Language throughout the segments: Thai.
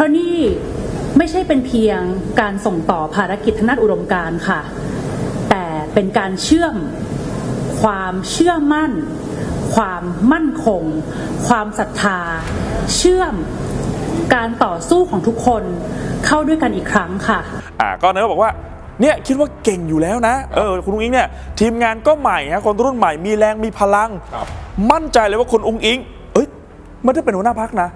ราะนี่ไม่ใช่เป็นเพียงการส่งต่อภารกิจทางด้านอุดมการณ์ค่ะ แต่เป็นการเชื่อมความเชื่อมั่น ความมั่นคง ความศรัทธา เชื่อมการต่อสู้ของทุกคนเข้าด้วยกันอีกครั้งค่ะอ่าก็เนื้อบอกว่าเนี่ยคิดว่าเก่งอยู่แล้วนะเออคุณอุ้งอิงเนี่ยทีมงานก็ใหม่ฮะคนรุ่นใหม่มีแรงมีพลังครับมั่นใจเลยว่าคุณอุ้งอิง เอ้ยไม่ได้เป็นหัวหน้าพักนะ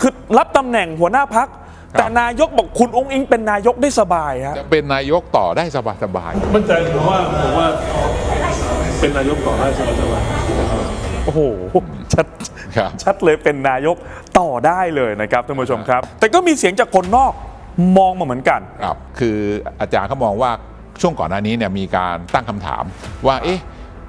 คือรับตำแหน่งหัวหน้าพัก แต่นายกบอกคุณอุ้งอิงเป็นนายกได้สบายฮะจะเป็นนายกต่อได้สบายสบายมั่นใจผมว่าผมว่าเป็นนายกต่อได้สบายสบายโอ้โหชัดๆครับชัดเลยเป็นนายกต่อได้เลยนะครับท่านผู้ชมครับ แต่ก็มีเสียงจากคนนอกมองมาเหมือนกันครับคืออาจารย์เขามองว่าช่วงก่อนหน้านี้เนี่ยมีการตั้งคำถามว่าเอ๊ะ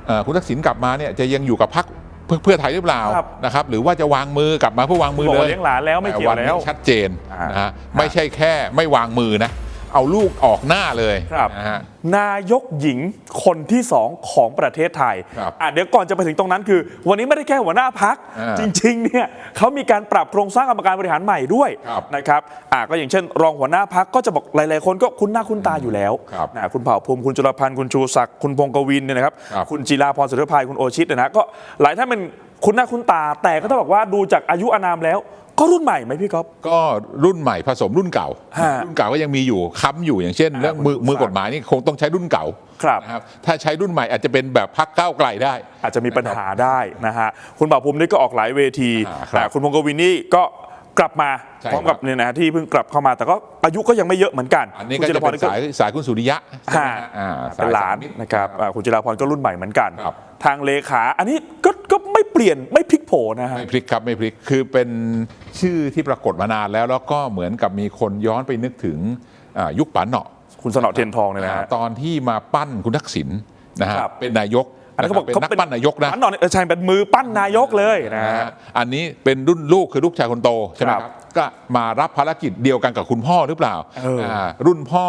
เอ่อคุณทักษิณกลับมาเนี่ยจะยังอยู่กับพรรค เพื่อเพื่อไทยหรือเปล่าครับนะครับ หรือว่าจะวางมือกลับมาเพื่อวางมือบอกเลว่ายเลี้ยงหลานแล้วไม่เกี่ยวต่นนี้แล้ว ชัดเจนอ่านนะฮะไม่ใช่แค่ไม่วางมือนะ เอาลูกออกหน้าเลยครับนะฮะ นายกหญิงคนที่สองของประเทศไทยครับอะเดี๋ยวก่อนจะไปถึงตรงนั้นคือ วันนี้ไม่ได้แค่หัวหน้าพัก อ่าจริงๆเนี่ยเขามีการปรับโครงสร้างกรรมการบริหารใหม่ด้วยครับนะครับอะก็อย่างเช่น รองหัวหน้าพักก็จะบอกหลายๆคนก็คุ้นหน้าคุ้นตาอยู่แล้วครับ นะคุณเผ่าภูมิคุณจุลพันธ์คุณชูศักดิ์คุณพงศ์กวินเนี่ยนะครับ ครับ คุณจีราพรสุทธิพายคุณโอชิตเนยนะก็หลายท่านเป็นคุ้นหน้าคุ้นตาแต่ก็ต้องบอกว่าดูจากอายุอานามแล้ว ก็รุ่นใหม่ไหมพี่ก๊อฟ ก็รุ่นใหม่ผสมรุ่นเก่า ฮะรุ่นเก่าก็ยังมีอยู่ค้ำอยู่อย่างเช่นเรื่องมือคุณมือศักดิ์กฎหมายนี่คงต้องใช้รุ่นเก่าครับ นะครับถ้าใช้รุ่นใหม่อาจจะเป็นแบบพักก้าวไกลได้ อาจจะมีปัญหาได้นะฮะ คุณบ่าวภูมินี่ก็ออกหลายเวทีอ่าครับอ่าคุณพงศ์กวินนี่ก็กลับมาใช่พร้อมกับครับ เนี่ยนะที่เพิ่งกลับเข้ามาแต่ก็อายุก็ยังไม่เยอะเหมือนกันอันนี้คุก็ณจิรจะพรเป็นก็ สายสายคุณสุริยะใช่ไหมอ่าฮะอ่าสยเป็นหลานสมมิตนะครับอ่าคุณจิราพรก็รุ่นใหม่เหมือนกัน ครับ ทางเลขา อันนี้ก็ก็ไม่เปลี่ยนไม่พลิกโผนะฮะไม่พลิกครับไม่พลิกคือเป็นชื่อที่ปรากฏมานานแล้ว แล้วก็เหมือนกับมีคนย้อนไปนึกถึงอ่ายุคป๋าเหนาะคุณสนอเทียนทองเนี่ยนะฮะอ่าตอนที่มาปั้นคุณทักษิณนะฮะครับเป็นนายก อันนั้นเขาบอกเป็นเขานักเป็นปั้นนายกนะอันนอนเออใช่เป็นมือปั้นนายกเลยนะนะฮะฮะอันนี้เป็นรุ่นลูกคือลูกชายคนโตใช่ไหมครับครับก็มารับภารกิจเดียวกันกับคุณพ่อหรือเปล่าเอออ่ารุ่นพ่อ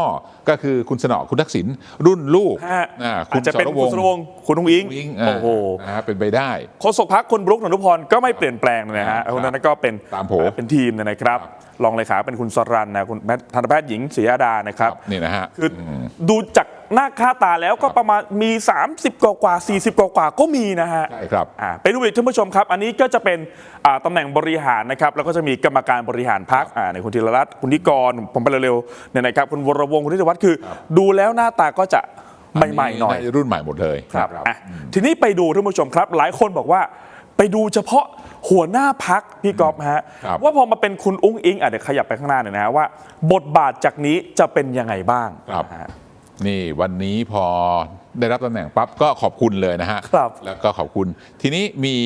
ก็คือคุณสนอคุณทักษิณรุ่นลูกฮะอ่าอาจจะเป็นสรคุณสรวงศ์คุณนุ้งอิงอิงโอ้โหนะฮะเป็นไปได้โฆษกพักคุณบรุกนนุพรก็ไม่เปลี่ยนแปลงนะฮะครับคนนั้นก็เป็นตามโผเป็นทีมนะครับรองเลขาเป็นคุณสรันนะคุณแพทย์ทันตแพทย์หญิงศรียาดานะครับนี่นะฮะคืออดูจาก หน้าค่าตาแล้วก็ประมาณมี 30 กว่ากว่า 40 กว่ากว่าก็มีนะฮะใช่ครับ อ่าไปดูอีกท่านผู้ชมครับ อันนี้ก็จะเป็นอ่าตำแหน่งบริหารนะครับ แล้วก็จะมีกรรมการบริหารพักอ่าในคุณธีรรัตน์คุณนิกรผมไปเร็วๆเนี่ยนะครับคุณวรวงศ์คุณธิติวัฒน์คือ ดูแล้วหน้าตาก็จะใหม่ๆหน่อยาจะรุ่นใหม่หมดเลย ครับอะทีนี้ไปดูท่านผู้ชมครับ หลายคนบอกว่าไปดูเฉพาะหัวหน้าพักพี่กอฟฮะครับ ว่าพอมาเป็นคุณอุ้งอิงอะเดี๋ยวขยับไปข้างหน้าหน่อยนะฮะว่า บทบาทจากนี้จะเป็นยังไงบ้างครับ นะฮะ นี่วันนี้พอได้รับตำแหน่งปั๊บก็ขอบคุณเลยนะฮะครับแล้วก็ขอบคุณ ทีนี้มี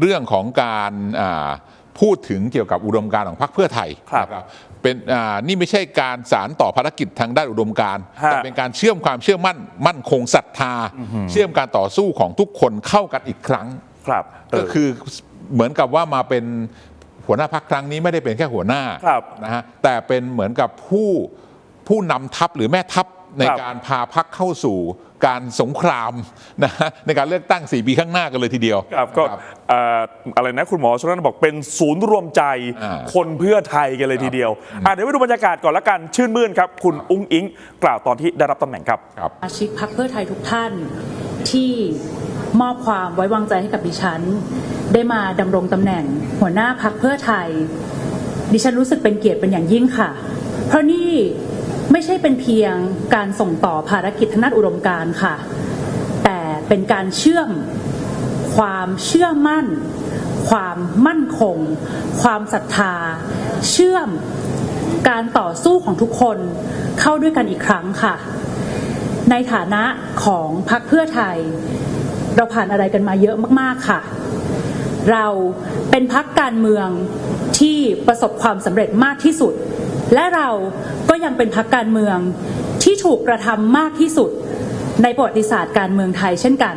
เรื่องของการอ่าพูดถึงเกี่ยวกับอุดมการณ์ของพรรคเพื่อไทยครับนะเป็นอ่านี่ไม่ใช่การสารต่อภารกิจทางด้านอุดมการณ์ฮะแต่เป็นการเชื่อมความเชื่อมั่น มั่นคงศรัทธา เชื่อมการต่อสู้ของทุกคนเข้ากันอีกครั้งครับเอก็อคือเหมือนกับว่ามาเป็นหัวหน้าพักครั้งนี้ไม่ได้เป็นแค่หัวหน้าครับนะฮะแต่เป็นเหมือนกับผู้ผู้นำทัพหรือแม่ทัพ ในครับการพาพักเข้าสู่การสงครามนะฮะในการเลือกตั้ง 4 ปีข้างหน้ากันเลยทีเดียวครับก็ครับเอ่ออะไรนะคุณหมอชนนบอกเป็นศูนย์รวมใจอ่าคนเพื่อไทยกันเลยทีเดียวอะเดี๋ยวไปดูบรรยากาศก่อนละกันชื่นมื่นครับ คุณอุ้งอิง กล่าวตอนที่ได้รับตำแหน่งครับครับสมาชิกพักเพื่อไทยทุกท่านที่มอบความไว้วางใจให้กับดิฉัน ได้มาดำรงตำแหน่งหัวหน้าพักเพื่อไทย ดิฉันรู้สึกเป็นเกียรติเป็นอย่างยิ่งค่ะ เพราะนี่ไม่ ใช่เป็นเพียงการส่งต่อภารกิจทางด้านอุดมการ์ค่ะ แต่เป็นการเชื่อมความเชื่อมั่น ความมั่นคง ความศรัทธา เชื่อมการต่อสู้ของทุกคนเข้าด้วยกันอีกครั้งค่ะ ในฐานะของพรรคเพื่อไทย เราผ่านอะไรกันมาเยอะมากๆค่ะ เราเป็นพรรคการเมืองที่ประสบความสำเร็จมากที่สุด และเรา ยังเป็นพรรคการเมืองที่ถูกกระทำมากที่สุดในประวัติศาสตร์การเมืองไทยเช่นกัน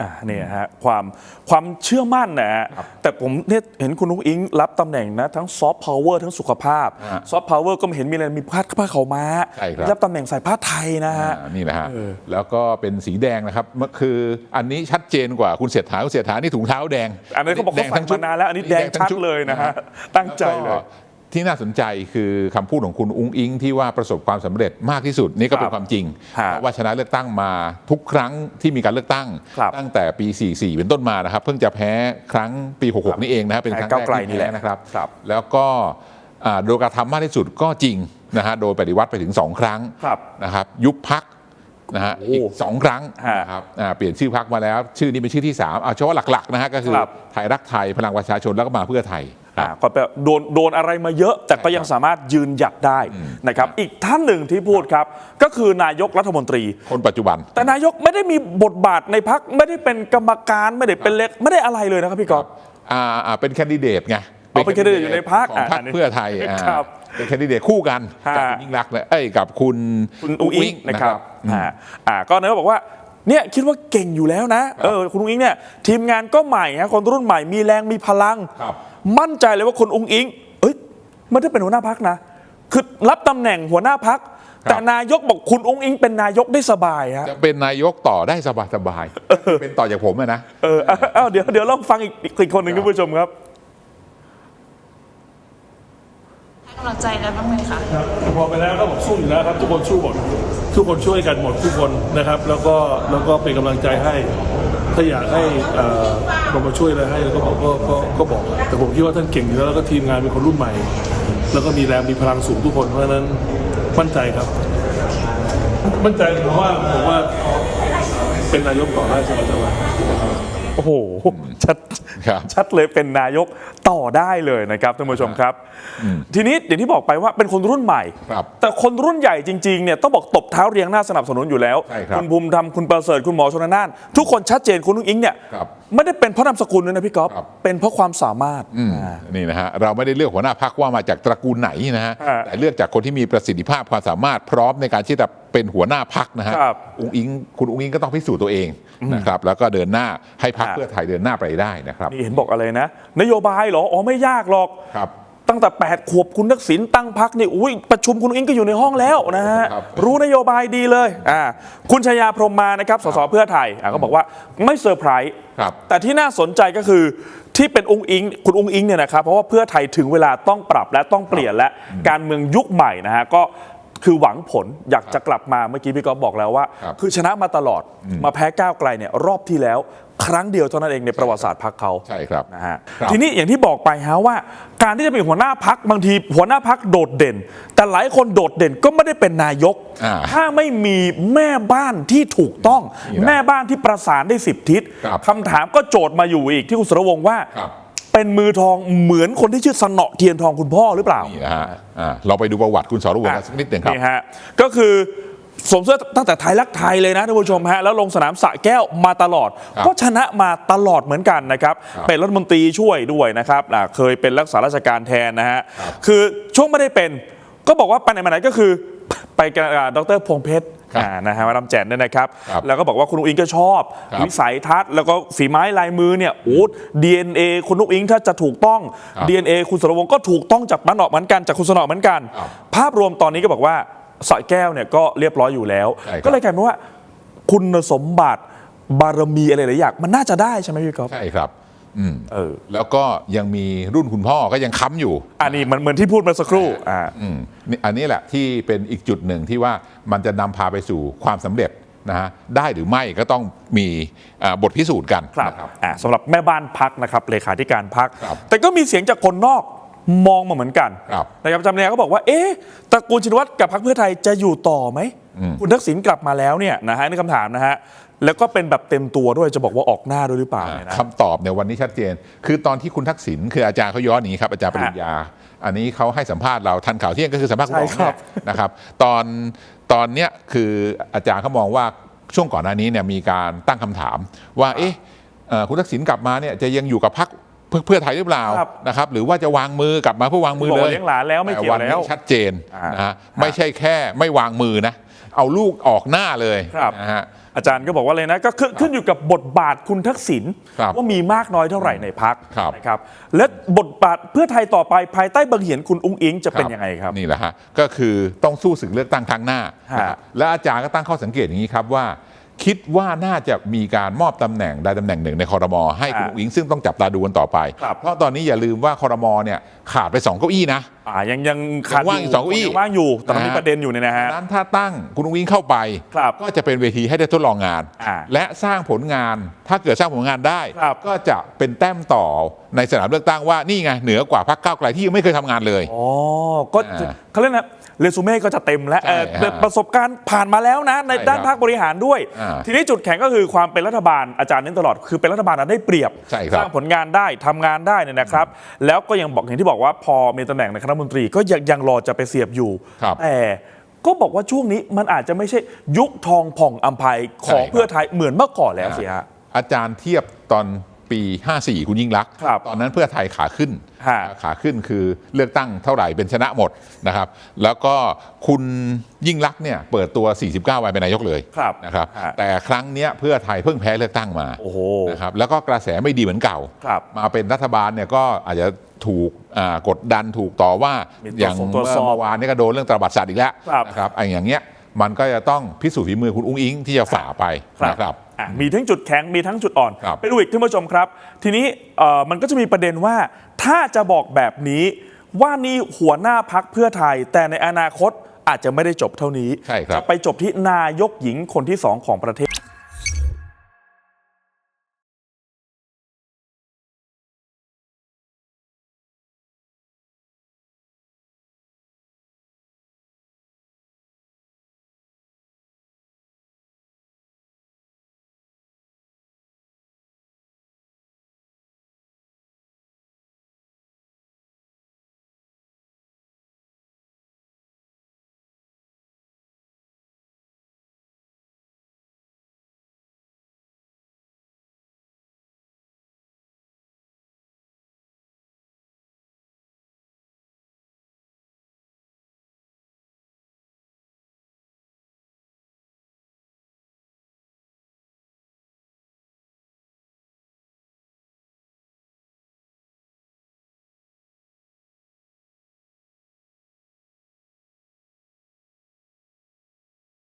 อ่าเนี่ยฮะความความเชื่อมั่นนะฮะแต่ผมเนี่ยเห็นคุณนุ้งอิงรับตำแหน่งนะ ทั้งซอฟต์พาวเวอร์ทั้งสุขภาพฮะซอฟต์พาวเวอร์ก็ไม่เห็นมีอะไรมีผ้าผ้าขาวม้าใช่ครับรับตำแหน่งใส่ผ้าไทยนะฮะอ่านี่นะฮะเออแล้วก็เป็นสีแดงนะครับมันคืออันนี้ชัดเจนกว่าคุณเศรษฐาคุณเศรษฐานี่ถุงเท้าแดง อันนั้นเขาบอกเขาใส่ทั้งชุดมานานแล้วอันนี้แดงชัดเลยนะฮะตั้งใจเลยแวก็ ที่น่าสนใจคือคำพูดของคุณอุ้งอิงที่ว่าประสบความสำเร็จมากที่สุดนี่ก็เป็ครันบความจริงฮะเพราะว่าชนะเลือกตั้งมาทุกครั้งที่มีการเลือกตั้งครับตั้งแต่ปี 44 เป็นต้นมานะครับ เพิ่งจะแพ้ครั้งปี 66 นี่เองนะครับเป็นครั้งแพ้ก้าวแรกไกลที่นี่แหละแพ้นะครับครับ แล้วก็อ่าโดยการทำมากที่สุดก็จริงนะฮะโดยปฏิวัติไปถึง 2 ครั้งครับนะครับยุบพักนะฮะโอ้อีกสองครั้งฮะนะครับอ่าเปลี่ยนชื่อพักมาแล้ว ชื่อนี้เป็นชื่อที่3เอาเฉพาะหลักๆนะฮะก็คือครับไทยรักไทยพลังประชาชนแล้วก็มาเพื่อไทยอ่า ก็แปลว่าโดนโดนอะไรมาเยอะแต่ก็ยังสามารถยืนหยัดได้นะครับ อีกท่านหนึ่งที่พูดครับ ก็คือนายกรัฐมนตรี คนปัจจุบัน แต่นายกไม่ได้มีบทบาทในพักไม่ได้เป็นกรรมการไม่ได้เป็นเล็กไม่ได้อะไรเลยนะครับพี่กอล์ฟอ่าอ่าเป็นแคนดิเดตไงอ๋อเป็น candidate อยู่ในพรรคของพรรคอ่าเพื่อไทยอ่าครับเป็นแคนดิเดตคู่กันฮะกับคุณยิ่งรักษณ์นะเอ้ยกับคุณคุณอุ้งอิงนะครับอืมอ่าอ่าก็นายกบอกว่าเนี่ยคิดว่าเก่งอยู่แล้วนะเออคุณอุ้งอิงเนี่ยทีมงานก็ใหม่ฮะคนรุ่นใหม่มีแรงมีพลังครับ มั่นใจเลยว่าคุณอุ้งอิง เอ้ยไม่ได้เป็นหัวหน้าพักนะ คือรับตำแหน่งหัวหน้าพัก แต่นายกบอกคุณอุ้งอิง เป็นนายกได้สบายฮะจะเป็นนายกต่อได้สบายสบายๆเป็นต่อจากผมอะนะเออเอาเอาเดี๋ยวเดี๋ยวลองฟังอีกอีกคนหนึ่งคุณผู้ชมครับให้กำลังใจกันบ้างไหมคะครับพอไปแล้วก็บอกสู้อยู่แล้วครับ ทุกคนสู้หมดทุกคนช่วยกันหมดทุกคนนะครับ แล้วก็แล้วก็เป็นกำลังใจให้ ถ้าอยากให้เรามาช่วยอะไรให้ก็บอกก็ก็ก็บอก แต่ผมคิดว่าท่านเก่งอยู่แล้วแล้วก็ทีมงานเป็นคนรุ่นใหม่ แล้วก็มีแรงมีพลังสูงทุกคนเพราะฉะนั้นมั่นใจครับ มั่นใจผมว่าผมว่าเป็นนายกต่อได้สบายๆ โอ้โหชัดครับชัดเลยเป็นนายกต่อได้เลยนะครับท่านผู้ชมครับ ทีนี้อย่างที่บอกไปว่าเป็นคนรุ่นใหม่ครับแต่คนรุ่นใหญ่จริงๆเนี่ยต้องบอกตบเท้าเรียงหน้าสนับสนุนอยู่แล้วใช่ครับณภูมิธรรมคุณประเสริฐคุณหมอชนน่าน ทุกคนชัดเจนคุณนุ้งอิงเนี่ยครับไม่ได้เป็นเพราะนามสกุลด้วยนะพี่ก๊อฟครับเป็นเพราะความสามารถอืมอ่านี่นะฮะเราไม่ได้เลือกหัวหน้าพักว่ามาจากตระกูลไหนนะฮะฮะแต่เลือกจากคนที่มีประสิทธิภาพความสามารถพร้อมในการที่จะ เป็นหัวหน้าพักนะฮะครับอุ้งอิงคุณอุ้งอิงก็ต้องพิสูจน์ตัวเองนะครับแล้วก็เดินหน้าให้พักฮะเพื่อไทยเดินหน้าไปได้นะครับนี่เห็นบอกอะไรนะ นโยบายเหรออ๋อไม่ยากหรอกครับตั้งแต่ 8 ขวบคุณทักษิณตั้งพักนี่อุ้ยประชุมคุณอิงก็อยู่ในห้องแล้วนะฮะครับรู้นโยบายดีเลยอ่าคุณชยาพรหมมานะครับสสเพื่อไทยอ่าก็บอกว่าไม่เซอร์ไพรส์ครับแต่ที่น่าสนใจก็คือที่เป็นองค์อิงคุณองค์อิงเนี่ยนะครับเพราะว่าเพื่อไทยถึงเวลาต้องปรับและต้องเปลี่ยนและการเมืองยุคใหม่นะฮะก็ คือหวังผลอยากจะกลับมาเมื่อกี้พี่ก๊อฟบอกแล้วว่า ครับคือชนะมาตลอดมาแพ้ก้าวไกลเนี่ยรอบที่แล้ว ครั้งเดียวเท่านั้นเองในประวัติศาสตร์พรรคเขาใช่ครับนะฮะครับ ทีนี้อย่างที่บอกไปฮะว่าการที่จะเป็นหัวหน้าพักบางที หัวหน้าพักโดดเด่น แต่หลายคนโดดเด่นก็ไม่ได้เป็นนายก อ่าถ้าไม่มีแม่บ้านที่ถูกต้อง นี่แหละแม่บ้านที่ประสานได้สิบทิศครับ คำถามก็โจทย์มาอยู่อีกที่คุณสุรวงศ์ว่า ครับ เป็นมือทองเหมือนคนที่ชื่อสนอเทียนทองคุณพ่อหรือเปล่านี่นะฮะอ่าเราไปดูประวัติคุณสรวงศ์กันสักนิดหนึ่งครับ นี่ฮะก็คือสวมเสื้อตั้งแต่ไทยรักไทยเลยนะท่านผู้ชมฮะแล้วลงสนามสระแก้วมาตลอด ครับก็ชนะมาตลอดเหมือนกันนะครับครับเป็นรัฐมนตรีช่วยด้วยนะครับอ่าเคยเป็นรักษาราชการแทนนะฮะครับคือช่วงไม่ได้เป็น ก็บอกว่าไปไหนมาไหนก็คือ ไปกับอ่าดรพงษ์เพชรครับ อ่านะฮะมาดามแจนเนี่ยนะครับ ครับแล้วก็บอกว่าคุณอุ้งอิงก็ชอบ ครับวิสัยทัศน์แล้วก็ฝีไม้ลายมือเนี่ยโอ้ดีเอ็นเอคุณอุ้งอิงถ้าจะถูกต้อง ครับ DNA คุณสรวงศ์ก็ถูกต้องจากบ้านออกเหมือนกันจากคุณสนอเหมือนกัน ครับภาพรวมตอนนี้ก็บอกว่าสระแก้วเนี่ยก็เรียบร้อยอยู่แล้ว ใช่ครับ ก็เลยกลายเป็นว่า คุณสมบัติบารมีอะไรหลายอย่างมันน่าจะได้ใช่ไหมพี่ก๊อฟ ใช่ครับอืม เออ แล้วก็ยังมีรุ่นคุณพ่อก็ยังค้ำอยู่ อันนี้มันเหมือนที่พูดมาสักครู่อ่าอืมนี่อันนี้แหละที่เป็นอีกจุดหนึ่งที่ว่ามันจะนำพาไปสู่ความสำเร็จนะฮะได้หรือไม่ก็ต้องมีอ่าบทพิสูจน์กันครับนะครับอ่าสำหรับแม่บ้านพักนะครับเลขาธิการพักครับแต่ก็มีเสียงจากคนนอก มองมาเหมือนกันครับนะครับจำเนี่ยก็บอกว่า เอ๊ะตระกูลชินวัตรกับพรรคเพื่อไทยจะอยู่ต่อไหมอืมคุณทักษิณกลับมาแล้วเนี่ยนะฮะนี่คำถามนะฮะแล้วก็เป็นแบบเต็มตัวด้วยจะบอกว่าออกหน้าด้วยหรือเปล่าเนี่ยนะคำตอบในวันนี้ชัดเจน คือตอนที่คุณทักษิณคืออาจารย์เขาย้อนหนีครับอาจารย์ปริญญา อันนี้เขาให้สัมภาษณ์เราทันข่าวเที่ยงก็คือสัมภาษณ์คุณหมอใช่ครับเนี่ยนะครับ ตอนตอนเนี้ยคืออาจารย์เขามองว่าช่วงก่อนหน้านี้เนี่ยมีการตั้งคำถามว่าเอ๊ะเอ่อคุณทักษิณกลับมาเนี่ยจะยังอยู่กับพรรค เพื่อเพื่อไทยหรือเปล่าครับนะครับ หรือว่าจะวางมือกลับมาเพื่อวางมือบอกเลว่ายเลี้ยงหลานแล้วไม่เกี่ยวต่นนี้แล้วชัดเจนอ่านนะฮะไม่ใช่แค่ไม่วางมือนะเอาลูกออกหน้าเลยครับนะฮะอาจารย์ก็บอกว่าเลยนะก็ขึ้นขึ้นอยู่กับบทบาทคุณทักษิณครับว่ามีมากน้อยเท่าไหร่ในพักครับนะครับ และบทบาทเพื่อไทยต่อไปภายใต้บังเหียนคุณอุ้งอิงจะเป็นยังไงครับนี่แหละฮะก็คือต้องสู้ศึกเลือกตั้งครั้งหน้าฮะนะครับและอาจารย์ก็ตั้งข้อสังเกตอย่างนี้ครับว่า คิดว่าน่าจะมีการมอบตำแหน่งใดตำแหน่งหนึ่งในคอรมอให้คุณฮะอุ้งอิงซึ่งต้องจับตาดูกันต่อไป ครับเพราะตอนนี้อย่าลืมว่าคอรมอเนี่ยขาดไปสองเก้าอี้นะอ่ายังยังขาดยังว่างอยู่สองเก้าอี้ยังว่างอยู่ แต่มันมีนะฮะ ประเด็นอยู่เนี่ยนะฮะ ดังนั้นถ้าตั้งคุณอุ้งอิงเข้าไป ครับก็จะเป็นเวทีให้ได้ทดลองงาน อ่าและสร้างผลงานถ้าเกิดสร้างผลงานได้ ครับก็จะเป็นแต้มต่อในสนามเลือกตั้งว่านี่ไงเหนือกว่าพรรคก้าวไกลที่ยังไม่เคยทำงานเลย อ๋อก็จะอ่า เขาเรียกนะ เรซูเม่ก็จะเต็มแล้วใช่เอ่อฮะประสบการณ์ผ่านมาแล้วนะ ในใช่ด้านครับภาคบริหารด้วย อ่าทีนี้จุดแข็งก็คือความเป็นรัฐบาลอาจารย์เน้นตลอด คือเป็นรัฐบาลนะได้เปรียบใช่ครับ สร้างผลงานได้ทำงานได้เนี่ยนะครับ แล้วก็ยังบอกอย่างที่บอกว่าพอมีตำแหน่งในคณะรัฐมนตรีก็ยังยังรอจะไปเสียบอยู่ ครับ แต่ก็บอกว่าช่วงนี้มันอาจจะไม่ใช่ยุคทองผ่องอัมภัยของใช่ครับเพื่อไทยเหมือนเมื่อก่อนแล้วสิฮะ อาจารย์เทียบตอน ปี 54 คุณยิ่งรักษณ์ครับตอนนั้นเพื่อไทยขาขึ้น ฮะ ขาขึ้นคือเลือกตั้งเท่าไหร่เป็นชนะหมดนะครับ แล้วก็คุณยิ่งรักษณ์เนี่ยเปิดตัว 49 วันเป็นนายกเลยครับนะครับ ฮะ แต่ครั้งเนี้ยเพื่อไทยเพิ่งแพ้เลือกตั้งมา โอ้โห นะครับแล้วก็กระแสไม่ดีเหมือนเก่า ครับมาเป็นรัฐบาลเนี่ยก็อาจจะถูกอ่ากดดันถูกต่อว่ามีตรวจอย่างสอบเมื่ตรวจสอบอวานนี้ก็โดนเรื่องตราบัตรสัตว์อีกแล้วครับนะครับไอ้อย่างเงี้ย มันก็จะต้องพิสูจน์ฝีมือคุณอุ้งอิงที่จะฝ่าไปนะครับ อะมีทั้งจุดแข็งมีทั้งจุดอ่อน ครับไปดูอีกท่านผู้ชมครับ ทีนี้เอ่อมันก็จะมีประเด็นว่าถ้าจะบอกแบบนี้ว่านี่หัวหน้าพักเพื่อไทย แต่ในอนาคตอาจจะไม่ได้จบเท่านี้ ใช่ครับ จะไปจบที่นายกหญิงคนที่สองของประเทศ